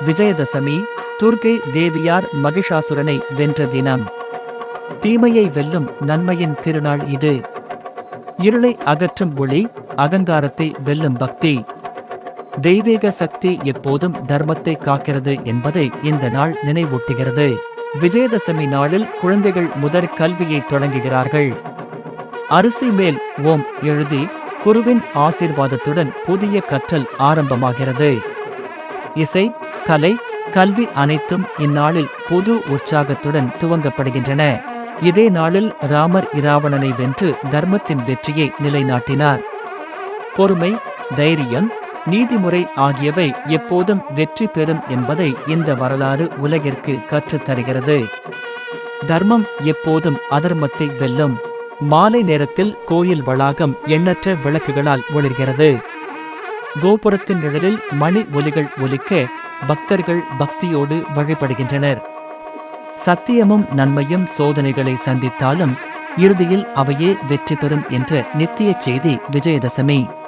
விஜயதசமி துர்கை தேவியார் மகிஷாசுரனை வென்ற தினம். தீமையை வெல்லும் நன்மையின் திருநாள் இது. இருளை அகற்றும் ஒளி அகங்காரத்தை வெல்லும் பக்தி. தெய்வீக சக்தி எப்போதும் தர்மத்தை காக்கிறது என்பதை இந்த நாள் நினைவூட்டுகிறது. விஜயதசமி நாளில் குழந்தைகள் முதற் கல்வியை தொடங்குகிறார்கள். அரிசி மேல் ஓம் எழுதி குருவின் ஆசீர்வாதத்துடன் புதிய கற்றல் ஆரம்பமாகிறது. இசை கலை கல்வி அனைத்தும் இந்நாளில் புது உற்சாகத்துடன் துவங்கப்படுகின்றன. இதே நாளில் ராமர் இராவணனை வென்று தர்மத்தின் வெற்றியை நிலைநாட்டினார். பொறுமை தைரியம் நீதிமுறை ஆகியவை எப்போதும் வெற்றி பெறும் என்பதை இந்த வரலாறு உலகிற்கு கற்றுத் தருகிறது. தர்மம் எப்போதும் அதர்மத்தை வெல்லும். மாலை நேரத்தில் கோயில் வளாகம் எண்ணற்ற விளக்குகளால் ஒளிர்கிறது. கோபுரத்தின் நிழலில் மணி ஒலிகள் ஒலிக்க பக்தர்கள் பக்தியோடு வழிபடுகின்றனர். சத்தியமும் நன்மையும் சோதனைகளை சந்தித்தாலும் இறுதியில் அவையே வெற்றி பெறும் என்ற நித்திய செய்தி விஜயதசமி.